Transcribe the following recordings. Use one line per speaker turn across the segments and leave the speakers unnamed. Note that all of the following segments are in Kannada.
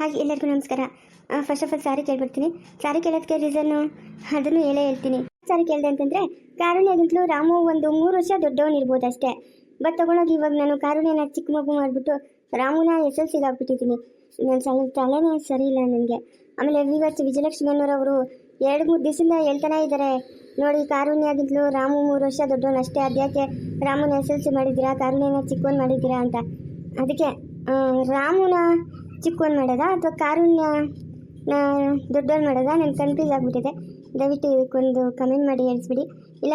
ಹಾಗೆ ಎಲ್ಲರಿಗೂ ನಮಸ್ಕಾರ. ಫಸ್ಟ್ ಆಫ್ ಆಲ್ ಸಾರಿ ಕೇಳ್ಬಿಡ್ತೀನಿ. ಸಾರಿ ಕೇಳೋದಕ್ಕೆ ರೀಸನ್ನು ಅದನ್ನು ಹೇಳೇ ಹೇಳ್ತೀನಿ. ಸಾರಿ ಕೇಳಿದೆ ಅಂತಂದರೆ ಕಾರುಣ್ಯಗಿಂತಲೂ ರಾಮು ಒಂದು ಮೂರು ವರ್ಷ ದೊಡ್ಡವನಿರ್ಬೋದು ಅಷ್ಟೇ. ಬಟ್ ತಗೊಂಡೋಗಿ ಇವಾಗ ನಾನು ಕಾರುಣ್ಯನ ಚಿಕ್ಕ ಮಗು ಮಾಡಿಬಿಟ್ಟು ರಾಮುನ ಎಸ್ ಎಲ್ ಸಿಗೆ ಹಾಕ್ಬಿಟ್ಟಿದ್ದೀನಿ. ನನ್ನ ಸಲ ತಲೆನೇ ಸರಿ ಇಲ್ಲ ನನಗೆ. ಆಮೇಲೆ ವಿವರ್ಸ್ ಅನ್ನೋರವರು ಎರಡು ಮೂರು ದಿವಸದಿಂದ ಹೇಳ್ತಾನೆ ಇದ್ದಾರೆ ನೋಡಿ ಕಾರುಣ್ಯಗಿಂತಲೂ ರಾಮು ಮೂರು ವರ್ಷ ದೊಡ್ಡವನು ಅಷ್ಟೇ. ಅದ್ಯಾಕೆ ರಾಮುನ ಎಸ್ ಎಲ್ ಸಿ ಮಾಡಿದ್ದೀರಾ, ಕಾರುಣ್ಯನ ಚಿಕ್ಕವನ್ ಮಾಡಿದ್ದೀರಾ ಅಂತ. ಅದಕ್ಕೆ ರಾಮುನ ಚಿಕ್ಕವನ್ ಮಾಡೋದಾ ಅಥವಾ ಕಾರುಣ್ಯ ದೊಡ್ಡವ್ರು ಮಾಡೋದಾ? ನನಗೆ ಕನ್ಫ್ಯೂಸ್ ಆಗಿಬಿಟ್ಟಿದೆ. ದಯವಿಟ್ಟು ಇದಕ್ಕೊಂದು ಕಮೆಂಟ್ ಮಾಡಿ, ಹೇಳಿಸ್ಬಿಡಿ. ಇಲ್ಲ,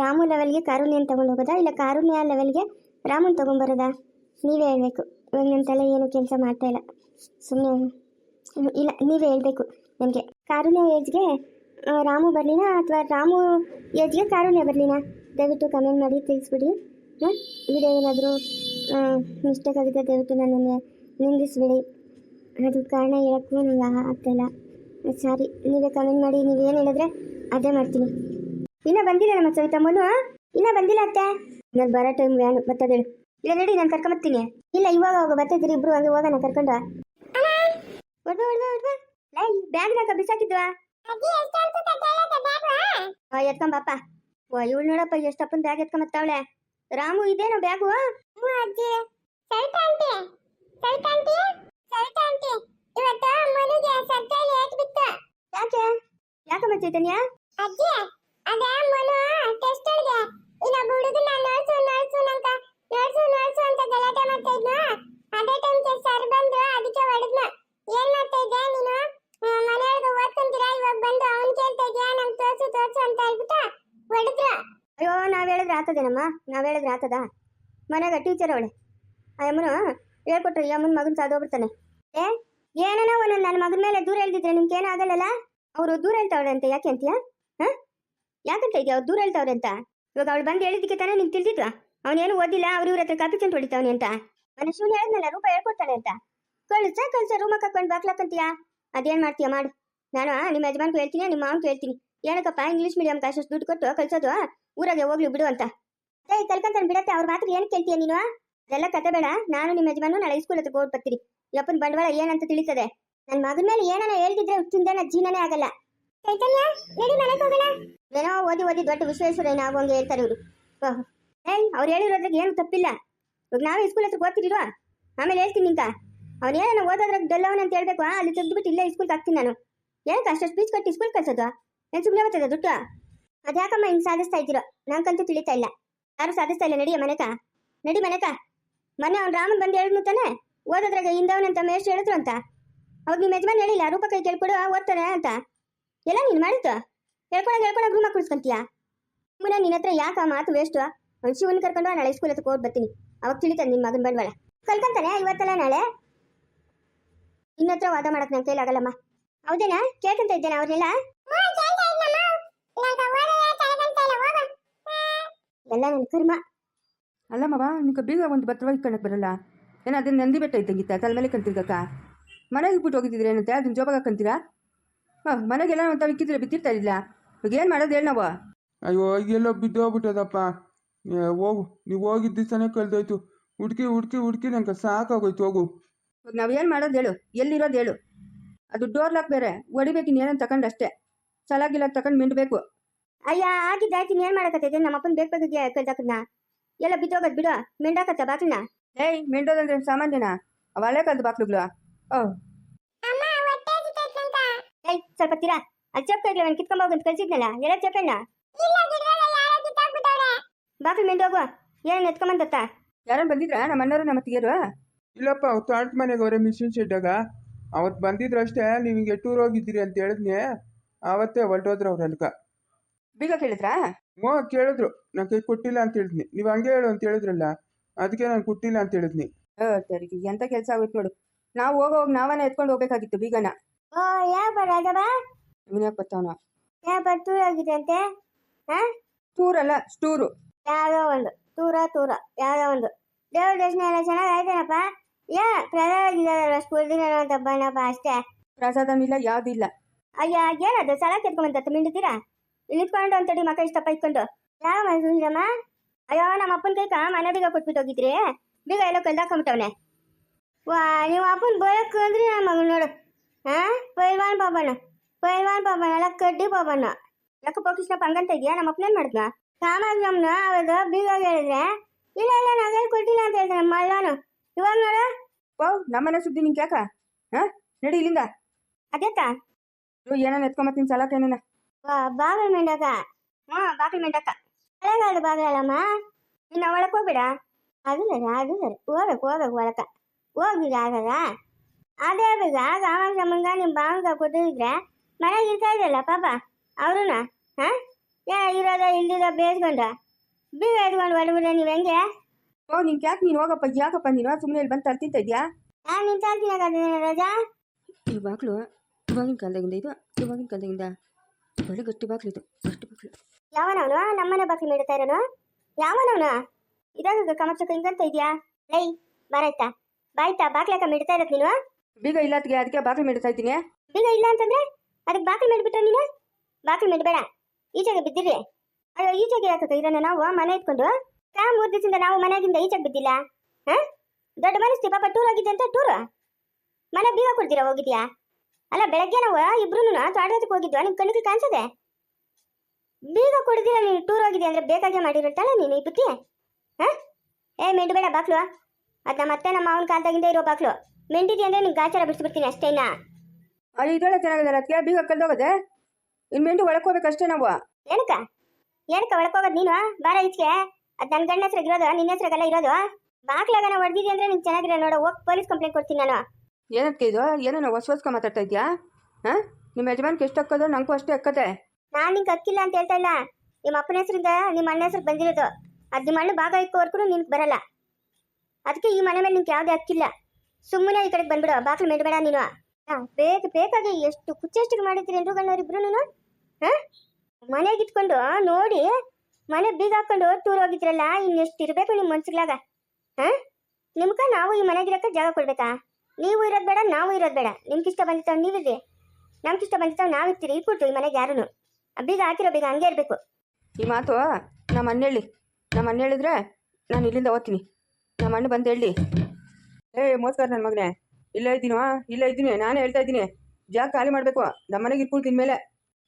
ರಾಮು ಲೆವೆಲ್ಗೆ ಕಾರುಣ್ಯನ ತೊಗೊಂಡು ಹೋಗೋದಾ? ಇಲ್ಲ, ಕಾರುಣ್ಯ ಲೆವೆಲ್ಗೆ ರಾಮನ್ ತೊಗೊಂಬರೋದಾ ನೀವೇ ಹೇಳಬೇಕು. ಇವಾಗ ನನ್ನ ತಲೆ ಏನು ಕೆಲಸ ಮಾಡ್ತಾ ಇಲ್ಲ. ಸುಮ್ಮನೆ ಇಲ್ಲ, ನೀವೇ ಹೇಳಬೇಕು ನನಗೆ. ಕಾರುಣ್ಯ ಏಜ್ಗೆ ರಾಮು ಬರಲಿನಾ ಅಥವಾ ರಾಮು ಏಜ್ಗೆ ಕಾರುಣ್ಯ ಬರಲಿನಾ? ದಯವಿಟ್ಟು ಕಮೆಂಟ್ ಮಾಡಿ, ತಿಳಿಸ್ಬಿಡಿ. ಹಾಂ ವಿಡಿಯೋ ಏನಾದರೂ ಮಿಸ್ಟೇಕ್ ಆಗಿದೆ ದಯವಿಟ್ಟು ನನ್ನನ್ನು ನಿಂದಿಸ್ಬಿಡಿ. ಅದು ಕಾರಣ ಹೇಳೋಕ್ಕೂ ನನಗೆ ಆಗ್ತಾಯಿಲ್ಲ ಸಾರಿ, ನೀವೇ ಕಮೆಂಟ್ ಮಾಡಿ, ನೀವೇನು ಹೇಳಿದ್ರೆ ಅದೇ ಮಾಡ್ತೀನಿ. ಇನ್ನೂ ಬಂದಿಲ್ಲ ನಮ್ಮ ಸವಿತಾ ತಮ್ಮನು ಇನ್ನೂ ಬಂದಿಲ್ಲ ಅತ್ತೆ? ನಾನು ಬರೋ ಟೈಮ್ ವ್ಯಾನು ಬರ್ತದೇಳು ಇಲ್ಲ ನೋಡಿ, ನಾನು ಕರ್ಕೊಂಬರ್ತೀನಿ ಇಲ್ಲ, ಇವಾಗ ಹೋಗೋ ಬರ್ತಿದ್ದೀರಿ ಇಬ್ರು, ಹಂಗೆ ಹೋಗೋಣ, ಕರ್ಕೊಂಡು ಹೊಡ್ಬಾ ಹೊಡ್ಬಾ ಹೊಡ್ಬಾ. ಲೈ ಬ್ಯಾಗ್ನಾಗ ಬಿಸಾಕಿದ್ವಾ? ಎತ್ಕೊಂಬಪ್ಪ ಓ, ಇವಳು ನೋಡಪ್ಪ ಎಷ್ಟಪ್ಪನ ಬ್ಯಾಗ್ ಎತ್ಕೊಂಬತ್ತಾವಳೆ. ರಾಮು, ಇದೇನೋ bag
Savita aunty Savita aunty Savita aunty ಇವತ್ತು ಮನುಗೆ ಸರ್ಕಾರಿ ಏಟ್ ಬಿತ್ತು
ಯಾಕೆ ಯಾಕಮ್ಮ ಚೈತನ್ಯ?
ಅಜ್ಜಿ ಅದ ಮನು ಟೆಸ್ಟ್ ಒಳಗೆ ಇನ್ನೊಬ್ಬ ಹುಡುಗನ ನೋಡ್ಸು ನೋಡ್ಸು ನಂಕ ನೋಡ್ಸು ನೋಡ್ಸು ಅಂತ ಗಲಾಟೆ ಮಾಡ್ತಾ ಇದ್ನು? ಅದೇ ಟೈಮ್ಗೆ ಸರ್ ಬಂದ್ರು ಅದಕ್ಕೆ ಹೊಡೆದ್ನ. ಏನ್ ಮಾಡ್ತಾ ಇದ್ದೆ ನೀನು? ಮನೆಯೊಳಗೆ ಓದ್ಕೊಂತೀರಾ? ಇವಾಗ ಬಂದು ಅವನ್ ಕೇಳ್ತಾ ಇದ್ಯಾ? ನಂಗೆ ತೋರ್ಸು ತೋರ್ಸು ಅಂತ ಹೇಳ್ಬಿಟ್ಟು ಹೊಡೆದ್ರ
ಅಯ್ಯೋ ನಾವ್ ಹೇಳಿದ್ರೆ ಆತದೇನಮ್ಮ? ನಾವ್ ಹೇಳಿದ್ರೆ ಆತದ? ಮನೆಗ ಟೀಚರ್ ಅವಳೆ. ಆ ಅಮ್ಮನು ಹೇಳ್ಕೊಟ್ರು ಈ ಅಮ್ಮನ ಮಗನ್ ಸಾದೋಗ್ಬಿಡ್ತಾನೆ ಏ ಏನನ ಒಂದೊಂದು ನನ್ನ ಮಗನ ಮೇಲೆ ದೂರ ಹೇಳ್ತಿದ್ರೆ ನಿಮ್ಗೆ ಏನೂ ಆಗಲ್ಲಲ್ಲ? ಅವರು ದೂರ ಹೇಳ್ತಾವಳೆ ಅಂತ ಯಾಕೆ ಅಂತೀಯ? ಹಾ? ಯಾಕಂತ ಇದೆಯಾ? ಅವ್ರು ದೂರ ಹೇಳ್ತಾವ್ರೆ ಅಂತ? ಇವಾಗ ಅವಳು ಬಂದು ಹೇಳಿದ್ದಕ್ಕೆ ತಾನೇ ನಿಮ್ಗೆ ತಿಳಿದಿದ್ವಾ? ಅವನೇನು ಓದಿಲ್ಲ, ಅವ್ರ ಇವ್ರ ಹತ್ರ ಕಾಪಿ ಚಂಟ್ ಹೊಡಿತಾವನೆ ಅಂತ? ಮನೆ ಶಿವನ್ ಹೇಳಿದ್ನಲ್ಲ, ರೂಪ ಹೇಳ್ಕೊಡ್ತಾನೆ ಅಂತ? ಕಳ್ಸ ಕಳ್ಸ ರೂಮ್ ಹಾಕೊಂಡು ಬಾಕ್ಲಾಕಂತೀಯ ಅದೇನ್ ಮಾಡ್ತೀಯ ಮಾಡು. ನಾನು ನಿಮ್ಮ ಯಜಮಾನ್ಗೂ ಹೇಳ್ತೀನಿ, ನಿಮ್ಮ ಮಾವನ್ ಹೇಳ್ತೀನಿ. ಏನಕ್ಕಪ್ಪ ಇಂಗ್ಲೀಷ್ ಮೀಡಿಯಂ ಅಷ್ಟು ದುಡ್ಡು ಕೊಟ್ಟು ಕಳ್ಸೋದು? ಊರಾಗೆ ಹೋಗ್ಲಿ ಬಿಡು ಅಂತ. ಅದೇ ಕಲ್ಕಂತಾನೆ ಬಿಡತ್ತೆ, ಅವ್ರ ಮಾತ್ರ ಏನು ಕೇಳ್ತೀಯ ನೀನು? ಅದೆಲ್ಲ ಕತೆ ಬೇಡ. ನಾನು ನಿಮ್ಮ ಯಜಮಾನು ನಾಳೆ ಸ್ಕೂಲ್ ಹತ್ರ ಹೋಗಿ ಬರ್ತೀನಿ ಯಪ್ಪನ ಬಂಡವಾಳ ಏನಂತ ತಿಳಿತದೆ? ನನ್ನ ಮಗನ ಮೇಲೆ ಏನನ ಹೇಳ್ತಿದ್ರೆ ಹುಟ್ಟಿಂದ ನನ್ನ ಆಗಲ್ಲ.
ಚೈತನ್ಯ ನಡಿ ಮನೆಗೆ ಹೋಗೋಣ?
ಏನೋ ಓದಿ ಓದಿ ದೊಡ್ಡ ವಿಶ್ವೇಶ್ವರಯ್ಯನ ಆಗೋಂಗೆ ಹೇಳ್ತಾರೆ ಇವರು. ಏಯ್ ಅವ್ರು ಹೇಳಿರೋದ್ರಾಗ ಏನು ತಪ್ಪಿಲ್ಲ. ಇವಾಗ ನಾವೇ ಸ್ಕೂಲ್ ಹತ್ರ ಓದ್ತಿರಿರೋ ಆಮೇಲೆ ಹೇಳ್ತೀನಿ ನಿಂಕ. ಏನೋ ಓದೋದ್ರಾಗ ಡೆಲ್ಲವನ್ ಅಂತ ಹೇಳ್ಬೇಕು ಅಲ್ಲಿ ತೆಗೆದ್ಬಿಟ್ಟು ಇಲ್ಲೇ ಸ್ಕೂಲ್ಗೆ ಹಾಕ್ತೀನಿ ನಾನು. ಏನಕ್ಕೆ ಅಷ್ಟು ಸ್ಪೀಚ್ ಕಟ್ಟಿ ಸ್ಕೂಲ್ ಕಳ್ಸೋದು? ಏನು ಸುಮ್ಮನೆ ಬರ್ತದ ದುಡ್ಡು? ಅದ್ಯಾಕಮ್ಮ ಹಿಂಗೆ ಸಾಧಿಸ್ತಾ ಇದ್ದೀರೋ? ನಂಗಂತೂ ತಿಳಿತಾ ಇಲ್ಲ. ಯಾರು ಸಾಧಿಸ್ತಾ ಇಲ್ಲ ನಡಿಯ ಮನೆಕ. ನಡಿ ಮನೆಕ. ಮೊನ್ನೆ ಅವ್ನು ರಾಮನ್ ಬಂದು ಹೇಳಿದ್ನು ತಾನೆ? ಓದೋದ್ರಾಗ ಅಂತ ಮೇಷ್ಟ್ರು ಹೇಳಿದ್ರು ಅಂತ. ಅವಾಗ ನಿಮ್ಮ ಯಜಮಾನ್ ಹೇಳಿಲ್ಲ, ರೂಪ ಕೈ ಕೇಳ್ಕೊಡು ಓದ್ತಾರೆ ಅಂತ. ಎಲ್ಲ ನೀನು ಮಾಡಿತ್ತು ಹೇಳ್ಕೊಳಕ್ ಹೇಳ್ಕೊಳಕ್ ರೂಮ ಕುಡಿಸ್ಕೊಂತೀಯ ಮುನ್ನ ನಿನ್ನ ಹತ್ರ ಯಾಕೆ ಆ ಮಾತು ವೇಸ್ಟು ಶಿವನ್ ಕರ್ಕೊಂಡು ನಾಳೆ ಸ್ಕೂಲ್ ಹತ್ರ ಹೋಗಿ ಬರ್ತೀನಿ. ಅವಾಗ ತಿಳಿತಾನೆ ನಿಮ್ಮ ಮಗನ ಬಂಡವಾಳ. ಕಲ್ಕಂತಾನೆ ಇವತ್ತಲ್ಲ ನಾಳೆ? ನಿನ್ನ ಹತ್ರ ವಾದ ಮಾಡಕ್ ನನ್ನ ಕೇಳಾಗಲ್ಲಮ್ಮ ಹೌದೇನಾ? ಕೇಳ್ಕೊಂತ ಇದ್ದೇನೆ ಅವ್ರನ್ನೆಲ್ಲ ಎಲ್ಲ ನನ್ನ ಕರ್ಮ.
ಅಲ್ಲಮ್ಮವ ನಿಮ್ಗೆ ಬೀಗ ಒಂದು ಭದ್ರವಾಗಿ ಕಣಕ್ಕೆ ಬರಲ್ಲ. ಏನೋ ಅದನ್ನ ನಂದಿ ಬೆಟ್ಟ ಇದ್ದಂಗಿತ್ತ? ತಲೆ ಮೇಲೆ ಕಂತಿರ್ಗಕ್ಕ ಮನೆಗೆ ಬಿಟ್ಟು ಹೋಗಿದ್ದಿದ್ರೆ ಏನಂತೆ? ಅದನ್ನ ಜೋಬಾಗ ಹಾಕಂತೀರಾ? ಹಾಂ ಮನೆಗೆಲ್ಲ ಅಂತ ಇಕ್ಕಿದ್ರೆ ಬಿದ್ದಿರ್ತಾ ಇಲ್ಲ ಇವಾಗ ಏನು ಮಾಡೋದು ಹೇಳಿ ನಾವು.
ಅಯ್ಯೋ ಎಲ್ಲೋ ಬಿದ್ದು ಹೋಗ್ಬಿಟ್ಟದಪ್ಪ. ಹೋಗು. ನೀವು ಹೋಗಿದ್ದ ದಿವಸನೇ ಕಳೆದೋಯ್ತು. ಹುಡುಕಿ ಹುಡುಕಿ ಹುಡ್ಕಿ ನಂಗೆ ಸಾಕಾಗೋಯ್ತು. ಹೋಗು.
ಇವಾಗ ನಾವು ಏನು ಮಾಡೋದು ಹೇಳು. ಎಲ್ಲಿರೋದು ಹೇಳು. ಅದು ಡೋರ್ ಲಾಕ್ ಬೇರೆ. ಹೊಡಿಬೇಕು ಇನ್ನೇನೋ ತಗೊಂಡು ಅಷ್ಟೇ. ಸಲಾಗಿಲ್ಲ ತಗೊಂಡು ಮಿಂಡ್ಬೇಕು.
ಅಯ್ಯ ಆಗಿದ್ದಾಯ್ತು ಏನು ಮಾಡಕತ್ತೈತೆ ನಮ್ಮ ಅಪ್ಪನ ಬೇಕು ಬೇಕಾಗಿ ಕಳ್ದಾಕದ್ನ ಎಲ್ಲ ಬಿದ್ದೋಗದ್ ಬಿಡು. ಮೆಂಡಾಕತ್ತ ಬಾತ್ರನ
ಏಯ್ ಮಿಂಡೋದಂದ್ರೆ ಸಾಮಾನ್ಯನಾ? ಅವ ಹಳೆ ಕಾಲದ ಬಾಕ್ಲುಗಳು. ಓ
ಏಯ್ ಸ್ವಲ್ಪ ತೀರಾ. ಅಲ್ಲಿ ಚಪ್ಪ ಇರ್ಲಿ ಅವ್ನು ಕಿತ್ಕೊಂಡ್ ಹೋಗಂತ ಕಳ್ಸಿದ್ನಲ್ಲ. ಎಲ್ಲ ಚಪ್ಪಣ್ಣ ಬಾಕ್ಲು ಹೋಗುವ ಏನ್ ಎತ್ಕೊಂಬಂದತ್ತ
ಯಾರನ್ನ ಬಂದಿದ್ರಾ? ನಮ್ಮ ಅಣ್ಣರು ನಮ್ಮ ಅತ್ತಿಗೆರು
ಇಲ್ಲಪ್ಪ ಅವ್ರು ತಾಟ್ ಮನೆಗೆ ಅವರೇ ಮಿಷಿನ್ ಶೆಡ್ಡಾಗ ಅವತ್ತು ಬಂದಿದ್ರು ಅಷ್ಟೇ ನೀವು ಹಿಂಗೆ ಟೂರ್ ಹೋಗಿದ್ದೀರಿ ಅಂತ ಹೇಳಿದ್ನೆ. ಆವತ್ತೇ ಹೊರಟೋದ್ರು ಅವ್ರ ಅಲ್ಕ.
ಬೀಗ ಕೇಳಿದ್ರಾ?
ಹ್ಞೂ ಕೇಳಿದ್ರು. ನಾನು ಕೈ ಕೊಟ್ಟಿಲ್ಲ ಅಂತ ಹೇಳಿದ್ನಿ. ನೀವು ಹಂಗೆ ಹೇಳು ಅಂತ ಹೇಳಿದ್ರಲ್ಲ. ಅದಕ್ಕೆ ನಾನು ಕೊಟ್ಟಿಲ್ಲ ಅಂತ ಹೇಳಿದ್ನಿ.
ಓ ಸರಿ ಎಂತ ಕೆಲಸ ಆಗುತ್ತೆ ನೋಡು. ನಾವು ಹೋಗೋವಾಗ ನಾವನ್ನ ಎತ್ಕೊಂಡು ಹೋಗ್ಬೇಕಾಗಿತ್ತು ಬೀಗನ.
ಓ ಯಾವ ಬರೋದವ
ಇವನ್ ಯಾಕೆ ಬರ್ತಾವನ
ಯಾವ ಟೂರ್ ಆಗಿದೆ ಅಂತೆ? ಹಾ?
ಟೂರಲ್ಲ ಸ್ಟೂರು.
ಯಾವುದೋ ಒಂದು ತೂರ ತೂರ ಯಾವುದೋ ಒಂದು. ದೇವ್ರ ದರ್ಶನ ಎಲ್ಲ ಚೆನ್ನಾಗಿ ಆಯ್ತೇನಪ್ಪ? ಯಾ ಪ್ರಧಾನ ಸ್ಕೂಲ್ ದಿನ ಅಂತ ಬಣ್ಣಪ್ಪ ಅಷ್ಟೇ.
ಪ್ರಸಾದನಿಲ್ಲ ಯಾವುದಿಲ್ಲ
ಅಯ್ಯ ಏನದು ಸಲ ಕೆತ್ಕೊಂಬಂತ ಮಿಂಡ್ತೀರಾ ಇಲ್ಲಿ ನಿಂತ್ಕೊಂಡು ಅಂತಡಿ ಮಕ್ಕ ಇಷ್ಟಪ್ಪ ಇಟ್ಕೊಂಡು ಯಾವ ಮನ್ಸೂರಮ್ಮ ಅಯ್ಯೋ ನಮ್ಮ ಅಪ್ಪನ ಕೈಕ ಮನೆ ಬೀಗ ಕೊಟ್ಬಿಟ್ಟು ಹೋಗಿದ್ರಿ. ಬೀಗ ಎಲ್ಲೋ ಕಲ್ದಾಕೊಂಬಿಟ್ಟವನೆ ವಾ ನೀವು ಅಪ್ಪನ ಬರಕ್ಕೆ ಅಂದ್ರೆ ನನ್ನ ಮಗನ ನೋಡು ಹಾ ಪೈಲ್ವಾನ್ ಪಾಪಣ್ಣ ಪೈಲ್ವಾನ್ ಪಾಪಣ್ಣ ಅಲ್ಲ ಕಡ್ಡಿ ಪಾಪಣ್ಣ ಯಾಕೆ ಪಕ್ಷಿನ ಪಂಗಂತ ಇದೆಯಾ ನಮ್ಮ ಅಪ್ಪನೇನ್ ಮಾಡಿದ್ನ ಕಾಮಾಗ ನಮ್ನ ಅವಾಗ ಬೀಗ ಹೇಳಿದ್ರೆ ಇಲ್ಲ ಇಲ್ಲ ನಾಗೇನು ಕೊಟ್ಟಿಲ್ಲ ಅಂತ ಹೇಳ್ತಾನೆ ಮಲ್ಲಾನು ಇವಾಗ ನೋಡು
ಓ ನಮ್ಮನೆ ಸುದ್ದಿ ನಿಂಗೆ ಯಾಕ ಹಾಂ ನಡಿ ಇಲ್ಲಿಂದ
ಅದೇತ
ಇವ್ ಏನೋ ಎತ್ಕೊಂಬತ್ತೀನಿ ಸಲಾಕೇನ
ವಾ ಬಾಗಿಲು ಮೆಂಡಕ ಹಾ ಬಾಗಿಲು ಮೆಂಡಕ ಒಳಗಾಡು ಬಾಗಿಲಲ್ಲಮ್ಮ ಇನ್ನು ಒಳಕ್ ಹೋಗ್ಬೇಡ ಅದು ಸರಿ ಅದು ಸರಿ ಹೋಗ್ಬೇಕು ಹೋಗ್ಬೇಕು ಒಳಕ ಹೋಗ್ಬಿಡ ಆಗಲ್ಲ ಅದೇ ಬೇಗ ಕಾಮಾಗ ಸಂಬಂಧ ನಿಮ್ಮ ಬಾಂಗ ಕೊಟ್ಟಿದ್ರೆ ಮನೆಗೆ ಇರ್ತಾ ಇದ್ರಲ್ಲ ಪಾಪ ಅವ್ರನ್ನ ಹಾ? ಯಾ ಇರೋದ ಇಲ್ದಿರೋ ಬೇಸ್ಕೊಂಡ ಬೀಗ ಎತ್ಕೊಂಡು ಹೊಡ್ಬಿಟ್ರೆ ನೀವು ಹೆಂಗೆ?
ಓ ನಿನ್ ಯಾಕೆ ನೀನು ಹೋಗಪ್ಪ ಯಾಕಪ್ಪ ನೀನು? ಸುಮ್ಮನೆ ಇಲ್ಲಿ ಬಂದು ತರ್ತಿಂತ ಇದೆಯಾ?
ನಾನು ನಿಂತಾಡ್ತೀನಿ ರಜಾ.
ಈ ಬಾಗಿಲು ಇವಾಗಿನ ಕಾಲದಾಗಿಂದ ಇದು ಇವಾಗಿನ ಕಾಲದಾಗಿಂದ ಬರೀ ಗಟ್ಟಿ ಬಾಕ್ಲು ಇದು ಗಟ್ಟಿ ಬಾಕ್ಲು
ಯಾವನವನು? ನಮ್ಮನೆ ಬಾಕ್ಲು ಇಡ್ತಾ ಇರೋನು? ಯಾವನವನು? ಇದಾಗ ಕಮಚಕ ಹಿಂಗಂತ ಇದೆಯಾ? ಲೈ ಬರಾಯ್ತಾ ಬಾಯ್ತಾ? ಬಾಕ್ಲಕ್ಕ ಮಿಡ್ತಾ ಇರೋದು ನೀನು?
ಬೀಗ ಇಲ್ಲ ಅದಕ್ಕೆ ಬಾಗಿಲು ಮಿಡ್ತಾ ಇದ್ದೀನಿ.
ಬೀಗ ಇಲ್ಲ ಅಂತಂದ್ರೆ ಅದಕ್ಕೆ ಬಾಗಿಲು ಮಿಡ್ಬಿಟ್ರೆ ನೀನು? ಬಾಗಿಲು ಮಿಡ್ಬೇಡ. ಈಚೆಗೆ ಬಿದ್ದಿರಿ ಅಯ್ಯೋ ಈಚೆಗೆ ಯಾಕೆ ಇರೋಣ ನಾವು? ಮನೆ ಇಟ್ಕೊಂಡು ಕಾ ಮೂರು ದಿವಸದಿಂದ ನಾವು ಮನೆಗಿಂದ ಈಚೆಗೆ ಬಿದ್ದಿಲ್ಲ. ಹಾ? ದೊಡ್ಡ ಮನಸ್ತಿ ಪಾಪ ಟೂರ್ ಹೋಗಿದ್ದೆ ಅಂತ ಟೂರ್. ಮನೆ ಬೀಗ ಕೊಡ್ತೀರಾ ಹೋಗಿದ್ಯಾ? ಅಲ್ಲ ಬೆಳಗ್ಗೆ ನಾವು ಇಬ್ರು ತೋಟದಕ್ಕೆ ಹೋಗಿದ್ವಾ? ನಿಮ್ ಕಣ್ಣಿಗೆ ಕಾಣಿಸದೆ? ಬೀಗ ಕೊಡ್ದಿರ ನೀನು ಟೂರ್ ಹೋಗಿದ್ಯಾ ಅಂದ್ರೆ ಬೇಕಾಗೆ ಮಾಡಿರುತ್ತಲ್ಲ ನೀನು ಈ ಬುದ್ಧಿ? ಹಾ? ಏ ಮೆಂಡ್ಬೇಡ ಬಾಕ್ಲು. ಅದ್ ಮತ್ತೆ ನಮ್ಮ ಮಾವನ ಕಾಲದಾಗಿಂದ ಇರೋ ಬಾಕ್ಲು. ಮೆಂಡಿದಿ ಅಂದ್ರೆ ನಿಂಗೆ ಗಾಚಾರ ಬಿಡಿಸ್ಬಿಡ್ತೀನಿ ಅಷ್ಟೇನಾ?
ಅಲ್ಲಿ ಇದೊಳ್ಳೆ ಚೆನ್ನಾಗಿದೆ ಅದಕ್ಕೆ ಬೀಗ ಕಲ್ದೋಗದೆ ಇನ್ನು ಮೆಂಡು ಒಳಗೆ ಹೋಗ್ಬೇಕಷ್ಟೇ ನಾವು.
ಏನಕ್ಕ? ಏನಕ್ಕ ಒಳಕೋಗೋದು ನೀನು? ಬಾರ ಈಚೆಗೆ. ಅದ್ ನನ್ನ ಗಂಡ ಹೆಸ್ರಿಗೆ ಇರೋದು ನಿನ್ನ ಹೆಸ್ರಿಗೆಲ್ಲ ಇರೋದು. ಬಾಕ್ಲಾಗ ನಾವು ಹೊಡೆದಿದ್ದೆ ಅಂದ್ರೆ ನಿಂಗೆ ಚೆನ್ನಾಗಿರೋ ನೋಡು ಹೋಗಿ ಪೊಲೀಸ್ ಕಂಪ್ಲೇಂಟ್ ಕೊಡ್ತೀನಿ ನಾನು.
ಏನಕ್ಕೆ ಇದು? ಏನೋ ನಾವು ಹೊಸ ಹೊಸ್ಕ ಮಾತಾಡ್ತಾ ಇದ್ಯಾ? ಹಾಂ? ನಿಮ್ಮ ಯಜಮಾನ್ಗೆ ಎಷ್ಟು ಅಕ್ಕದ? ನಂಗೂ ಅಷ್ಟೇ ಅಕ್ಕತೆ
ನಾನು ನಿಂಗೆ ಅಕ್ಕಿಲ್ಲ ಅಂತ ಹೇಳ್ತಾ ಇಲ್ಲ. ನಿಮ್ಮ ಅಪ್ಪನ ಹೆಸರಿಂದ ನಿಮ್ಮ ಅಣ್ಣ ಹೆಸರು ಬಂದಿರೋದು. ಅದು ನಿಮ್ಮ ಅಣ್ಣ ಭಾಗ ಇಕ್ಕೋವರೆಗೂ ನಿನ್ಗೆ ಬರಲ್ಲ. ಅದಕ್ಕೆ ಈ ಮನೆ ಮೇಲೆ ನಿಂಗೆ ಯಾವುದೇ ಹಕ್ಕಿಲ್ಲ. ಸುಮ್ಮನೆ ಈ ಕಡೆಗೆ ಬಂದ್ಬಿಡು. ಬಾಕ್ಲು ಮೇಡಬೇಡ ನೀನು. ಹಾ ಬೇಗ, ಬೇಕಾಗಿ ಎಷ್ಟು ಕುಚ್ಚೆಷ್ಟಿಗೆ ಮಾಡಿದ್ರಿ ಎಲ್ರು ಗಣ್ಣವ್ರಿಬ್ರು ಹಾಂ? ಮನೆಗೆ ಇಟ್ಕೊಂಡು ನೋಡಿ, ಮನೆ ಬೀಗ ಹಾಕೊಂಡು ಟೂರ್ ಹೋಗಿದ್ರಲ್ಲ, ಇನ್ನೆಷ್ಟು ಇರಬೇಕು ನಿಮ್ಮ ಮನ್ಸುಗಳಾಗ ಹಾಂ? ನಿಮ್ಗೆ ನಾವು ಈ ಮನೆಗಿರಕ್ಕೆ ಜಾಗ ಕೊಡ್ಬೇಕಾ? ನೀವು ಇರೋದು ಬೇಡ, ನಾವು ಇರೋದು ಬೇಡ. ನಿಮ್ಗೆ ಇಷ್ಟ ಬಂದಿರ್ತಾವೆ ನೀವಿರ್ರಿ. ನಮ್ಗೆ ಇಷ್ಟ ಬಂದಿರ್ತಾವೆ ನಾವು ಇತ್ತೀರಿ ಈ ಮನೆಗೆ ಯಾರೂ ಬೀಗ ಹಾಕಿರೋ ಬೀಗ ಹಂಗೆ ಇರಬೇಕು.
ಈ ಮಾತು ನಮ್ಮ ಅಣ್ಣ ನಮ್ಮ ಅಣ್ಣ ನಾನು ಇಲ್ಲಿಂದ ಓದ್ತೀನಿ. ನಮ್ಮ ಅಣ್ಣ ಬಂದು ಹೇಳಿ. ಏ, ಮೋಸ್ಕರ್ ನನ್ನ ಮಗನೇ, ಇಲ್ಲೇ ಇದ್ದೀನೋ ಇಲ್ಲ ಇದ್ದೀನಿ, ನಾನೇ ಹೇಳ್ತಾ ಇದ್ದೀನಿ. ಜಾಗ ಖಾಲಿ ಮಾಡಬೇಕು. ನಮ್ಮ ಮನೆಗೆ ಇಟ್ಕೊಳ್ತೀನಿ ಮೇಲೆ.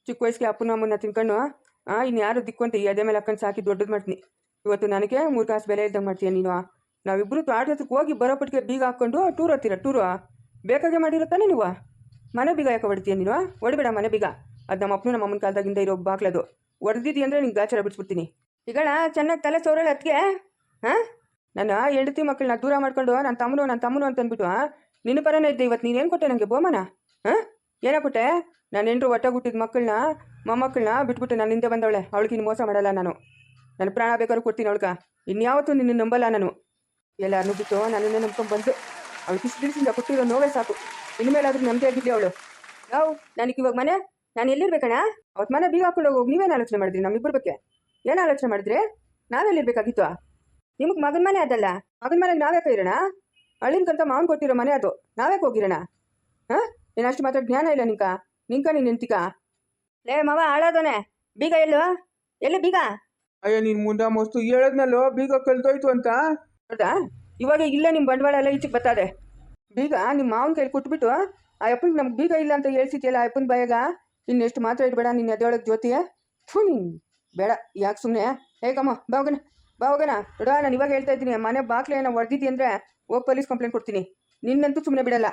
ಚಿಕ್ಕ ವಯಸ್ಸಿಗೆ ಅಪ್ಪನ ಅಮ್ಮನ ತಿನ್ಕೊಂಡು ಹಾಂ ಇನ್ನು ಯಾರು ದಿಕ್ಕು ಅಂತ ಅದೇ ಮೇಲೆ ಹಾಕೊಂಡು ಸಾಕಿ ದೊಡ್ಡದು ಮಾಡ್ತೀನಿ. ಇವತ್ತು ನನಗೆ ಮೂರು ಕಾಸು ಬೆಲೆ ಇದ್ದಂಗೆ ಮಾಡ್ತೀಯ ನೀನು ನಾವಿಬ್ಬರು ತೋಟ ಹತ್ರಕ್ಕೆ ಹೋಗಿ ಬರೋಪಟ್ಟಿಗೆ ಬೀಗ ಹಾಕ್ಕೊಂಡು ಟೂರ್ ಹತ್ತಿರ, ಟೂರು ಬೇಕಾಗೆ ಮಾಡಿರುತ್ತಾನೆ ನೀವು? ಮನೆ ಬೀಗ ಯಾಕೆ ಹೊಡಿತೀಯ ನೀನು ಹೊಡಿಬೇಡ ಮನೆ ಬೀಗ. ಅದು ನಮ್ಮ ಅಪ್ಪನ ನಮ್ಮ ಅಮ್ಮನ ಕಾಲದಾಗಿಂದ ಇರೋ ಬಾಗ್ಲದು. ಹೊಡೆದಿದ್ದೀ ಅಂದರೆ ನಿಂಗೆ ಗಾಚಾರ ಬಿಡಿಸ್ಬಿಡ್ತೀನಿ. ಈಗಳ ಚೆನ್ನಾಗಿ ತಲೆ ಸೋರಳೆ ಅದಕ್ಕೆ ಹಾಂ ನನ್ನ ಹೆಂಡತಿ ಮಕ್ಕಳನ್ನ ದೂರ ಮಾಡ್ಕೊಂಡು ನನ್ನ ತಮ್ಮನು ನನ್ನ ತಮ್ಮನು ಅಂತ ಅಂದ್ಬಿಟ್ಟು ನಿನ್ನ ಪರನೇ ಇದ್ದೆ ಇವತ್ತು ನೀನೇನು ಕೊಟ್ಟೆ ನನಗೆ ಬೋಮನ ಹಾಂ ಏನ ಕೊಟ್ಟೆ? ನಾನು ಹೆಂಡ್ರು ಒಟ್ಟ ಹುಟ್ಟಿದ ಮಕ್ಕಳನ್ನ ಮೊಮ್ಮಕ್ಕಳನ್ನ ಬಿಟ್ಬಿಟ್ಟು ನಾನು ಹಿಂದೆ ಬಂದವಳೆ. ಅವಳಿಗೆ ಇನ್ನು ಮೋಸ ಮಾಡಲ್ಲ ನಾನು. ನನ್ನ ಪ್ರಾಣ ಬೇಕಾದ್ರೂ ಕೊಡ್ತೀನಿ ಅವಳ್ಗ. ಇನ್ಯಾವತ್ತೂ ನಿನ್ನ ನಂಬಲ್ಲ ನಾನು. ಎಲ್ಲಾರನ್ನೂ ಬಿಟ್ಟು ನನ್ನನ್ನೇ ನಂಬ್ಕೊಂಡು ಬಂದು, ಅವಳು ಬಿಸಿ ಬಿಡಿಸಿಂದ ಕೊಟ್ಟಿರೋ ನೋವೇ ಸಾಕು. ಇನ್ಮೇಲಾದ್ರೂ ನಂಬಿ ಆಗಿದ್ದೆ ಅವಳು? ಯಾವ ನನಗೆ ಇವಾಗ ಮನೆ? ನಾನು ಎಲ್ಲಿರ್ಬೇಕಣ ಅವತ್ತು ಮನೆ ಬೀಗ ಹಾಕೊಂಡು ಹೋಗಿ, ನೀವೇನು ಆಲೋಚನೆ ಮಾಡಿದ್ರಿ ನಮ್ಮಿಬ್ಬರ ಬಗ್ಗೆ? ಏನು ಆಲೋಚನೆ ಮಾಡಿದ್ರಿ? ನಾವೆಲ್ಲಿರ್ಬೇಕಾಗಿತ್ತು? ನಿಮಗೆ ಮಗನ ಮನೆ ಅದಲ್ಲ? ಮಗನ ಮನೆಗೆ ನಾವ್ಯಾಕೆ ಇರೋಣ? ಅಳಿನ್ಕಂತ ಮಾವನ್ ಕೊಟ್ಟಿರೋ ಮನೆ ಅದು. ನಾವ್ಯಾಕೆ ಹೋಗಿರೋಣ? ಹಾಂ? ಏನಷ್ಟು ಅಷ್ಟು ಮಾತ್ರ ಜ್ಞಾನ ಇಲ್ಲ ನಿಂಕ. ನಿಂಕ ನೀನು ನಿಂತಿಕ. ಲೇ ಮಾವ ಹಾಳಾದೋನೆ ಬೀಗ ಎಲ್ಲೋ? ಎಲ್ಲಿ ಬೀಗ?
ಅಯ್ಯೋ ನೀನು ಮುಂದೆ ಮಸ್ತು ಹೇಳದ್ನಲ್ಲೋ? ಬೀಗ ಕಲ್ತೋಯ್ತು ಅಂತ?
ಹೌದಾ? ಇವಾಗ ಇಲ್ಲೇ ನಿಮ್ಮ ಬಂಡವಾಳ ಎಲ್ಲ ಈಚೆಗೆ ಬರ್ತದೆ ಬೀಗ ನಿಮ್ಮ ಮಾವನ ಕೈಲಿ ಕೊಟ್ಬಿಟ್ಟು ಆ ಅಪ್ಪನಿಗೆ ನಮ್ಗೆ ಬೀಗ ಇಲ್ಲ ಅಂತ ಹೇಳ್ಸಿದ್ಯಲ್ಲ ಆ ಅಪ್ಪನ ಬಾಯಾಗ? ಇನ್ನೆಷ್ಟು ಮಾತ್ರ ಇಡಬೇಡ ನಿನ್ನ ಎದೊಳಗೆ ಜ್ಯೋತಿಯ ಥೂ ನೀನು. ಬೇಡ ಯಾಕೆ ಸುಮ್ಮನೆ ಹೇಗಮ್ಮ ಬಾ ಹೋಗೋಣ. ಬಾ ಹೋಗೋಣ. ನೋಡ ನಾನು ಇವಾಗ ಹೇಳ್ತಾ ಇದ್ದೀನಿ. ಮನೆ ಬಾಕ್ಲೆ ಏನೋ ಹೊಡೆದಿದ್ದಿ ಅಂದರೆ ಹೋಗಿ ಪೊಲೀಸ್ ಕಂಪ್ಲೇಂಟ್ ಕೊಡ್ತೀನಿ. ನಿನ್ನಂತೂ ಸುಮ್ಮನೆ ಬಿಡಲ್ಲ.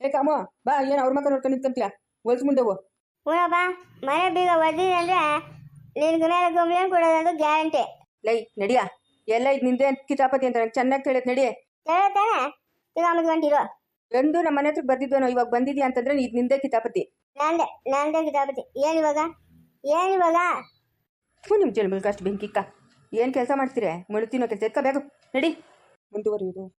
ಏ ಕಾಮೋ ಬಾ ಏನು ಅವ್ರ ಮಕ್ಕ ನೋಡ್ಕೊಂಡು ನಿಂತಂತೀಯ ಹೊಲ್ಸ್ ಮುಂದೆ ಹೋಗು.
ಮನೆ ಬೀಗ ಒದ್ದಿದೆ ಅಂದ್ರೆ ನಿನ್ಗೆ ಕಂಪ್ಲೇಂಟ್ ಕೊಡೋದಂತೂ ಗ್ಯಾರಂಟಿ.
ಲೈ ನಡಿಯಾ? ಎಲ್ಲ ಇದು ನಿಂದೆ ಕಿತಾಪತಿ ಅಂತ ನಂಗೆ ಚೆನ್ನಾಗಿ ಕೇಳಿದ್ ನಡಿ.
ತಾನೆ? ತಿಗಾಮದ್ಕೊಂಡಿರೋ
ಎಂದು ನಮ್ಮ ಮನೆ ಹತ್ರ ಬರ್ದಿದ್ವನೋ ಇವಾಗ ಬಂದಿದ್ಯಾ ಅಂತಂದ್ರೆ ಇದು ನಿಂದೆ ಕಿತಾಪತಿ
ನಂದೆ ನಂದೆ ಕಿತಾಪತಿ ಏನಿವಾಗ ಏನಿವಾಗ
ಥೂ ನಿಮ್ಮ ಜನ್ಮಲ್ಗೆ ಅಷ್ಟು ಬೆಂಕಿಕ್ಕ ಏನು ಕೆಲಸ ಮಾಡ್ತೀರಿ? ಮುಳುತಿನೋ ಕೆಲಸ ಎತ್ಕೋಬೇಕು ನಡಿ. ಮುಂದುವರಿಯೋದು.